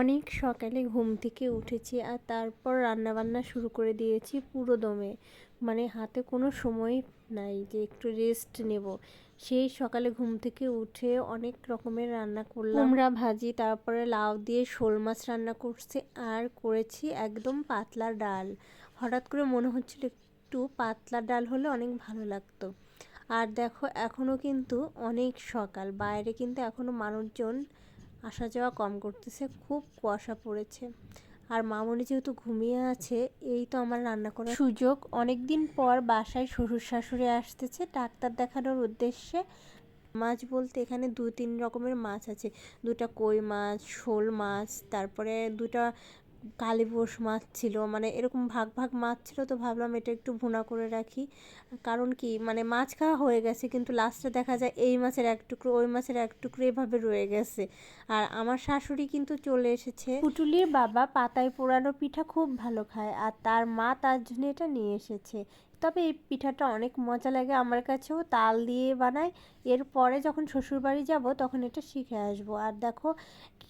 অনেক সকালে ঘুম থেকে উঠেছি আর তারপর রান্নাবান্না শুরু করে দিয়েছি পুরো দমে। মানে হাতে কোনো সময় নাই যে একটু রেস্ট নেব। সেই সকালে ঘুম থেকে উঠে অনেক রকমের রান্না করলাম। কুমড়া ভাজি তারপরে লাউ দিয়ে শোল মাছ রান্না করছি আর করেছি একদম পাতলা ডাল। হঠাৎ করে মনে হচ্ছিল একটু পাতলা ডাল হলে অনেক ভালো লাগতো। আর দেখো এখনও কিন্তু অনেক সকাল। বাইরে কিন্তু এখনও মানুষজন আসা যাওয়া কম করতেছে, খুব কুয়াশা পড়েছে। আর মামনি যেহেতু ঘুমিয়ে আছে, এই তো আমার রান্না করার সুযোগ। অনেক দিন পর বাসায় শ্বশুর শাশুড়ি আসতেছে, ডাক্তার দেখানোর উদ্দেশ্যে মাছ বলতে এখানে দু তিন রকমের মাছ আছে। দুটা কই মাছ, শোল মাছ, তারপরে দুটা কালীবোস মাছ ছিল মানে এরকম ভাগ ভাগ মাছ ছিল তো ভাবলাম এটা একটু ভুনা করে রাখি। কারণ কি মানে মাছ খাওয়া হয়ে গেছে কিন্তু লাস্টে দেখা যায় এই মাছের এক টুকরো, ওই মাছের এক টুকরো এভাবে রয়ে গেছে। আর আমার শাশুড়ি কিন্তু চলে এসেছে। পুটুলির বাবা পাতায় পোড়ানো পিঠা খুব ভালো খায় আর তার মা তার জন্য এটা নিয়ে এসেছে। তবে এই পিঠাটা অনেক মজা লাগে আমার কাছেও। তাল দিয়ে বানায় এরপরে যখন শ্বশুরবাড়ি যাব, তখন এটা শিখে আসব। আর দেখো,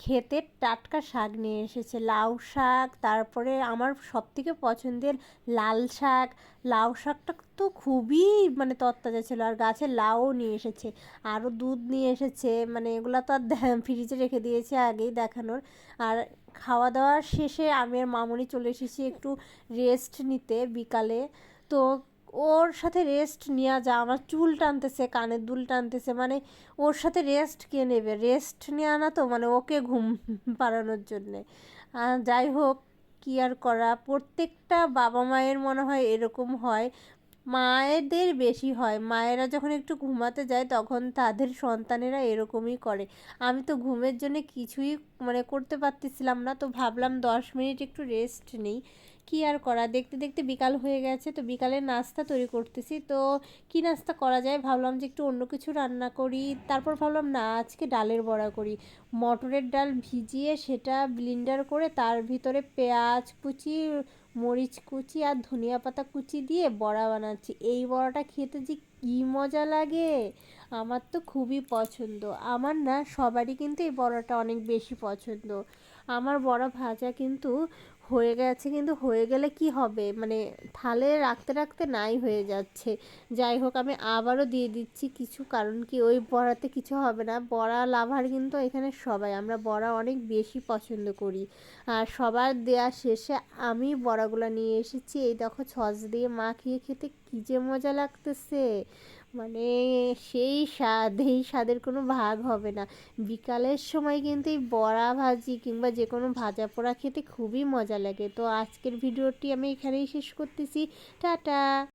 খেতে টাটকা শাক নিয়ে এসেছে। লাউ শাক, তারপরে আমার সবথেকে পছন্দের লাল শাক। লাউ শাকটা তো খুবই মানে তত্তাজা ছিল। আর গাছের লাউও নিয়ে এসেছে। আরও দুধ নিয়ে এসেছে। মানে এগুলো তো আর ফ্রিজে রেখে দিয়েছে আগেই দেখানোর। আর খাওয়া দাওয়ার শেষে আমি আর মামুনি চলে এসেছি একটু রেস্ট নিতে বিকালে। তো ওর সাথে রেস্ট নেওয়া যা, আমার চুল টানতেছে, কানের দুল টানতেছে মানে ওর সাথে রেস্ট কে নেবে? রেস্ট নেওয়া না তো মানে ওকে ঘুম পাড়ানোর জন্যে। যাই হোক, কি আর করা? প্রত্যেকটা বাবা মায়ের মনে হয় এরকম হয়। মায়েদের বেশি হয়। মায়েরা যখন একটু ঘুমাতে যায়, তখন তাদের সন্তানেরা এরকমই করে। আমি তো ঘুমের জন্য কিছুই মানে করতে পারতেছিলাম না, তো ভাবলাম দশ মিনিট একটু রেস্ট নিই। কি আর করা? দেখতে দেখতে বিকাল হয়ে গেছে, তো বিকালে নাস্তা তৈরি করতেছি। তো কি নাস্তা করা যায়? ভাবলাম যে একটু অন্য কিছু রান্না করি। তারপর ভাবলাম, না, আজকে ডালের বড়া করি। মটরের ডাল ভিজিয়ে সেটা ব্লিন্ডার করে তার ভিতরে পেঁয়াজ কুচি মরিচ কুচি আর ধনিয়া পাতা কুচি দিয়ে বড়া বানাচ্ছি। এই বড়াটা খেতে যে কী মজা লাগে! আমার তো খুবই পছন্দ। আমার না সবারই কিন্তু এই বড়াটা অনেক বেশি পছন্দ। আমার বড়া ভাজা কিন্তু হয়ে গেছে, কিন্তু হয়ে গেলে কি হবে? মানে থালে রাখতে রাখতে নাই হয়ে যাচ্ছে। যাই হোক, আমি আবারও দিয়ে দিচ্ছি কিছু, কারণ কি ওই বড়াতে কিছু হবে না। বড়া লাভার কিন্তু এখানে সবাই, আমরা বড়া অনেক বেশি পছন্দ করি। আর সবার দেয়া শেষে আমি বড়াগুলো নিয়ে এসেছি। এই দেখো ছজ দিয়ে মাখিয়ে খেতে কী যে মজা লাগতেছে। মানে সেই স্বাদ, এই স্বাদের কোনো ভাগ হবে না। বিকালের সময় কিন্তু এই বড়া ভাজি কিংবা যে কোনো ভাজা পোড়া খেতে খুবই মজা লাগে। তো আজকের ভিডিওটি আমি এখানেই শেষ করতেছি। টাটা!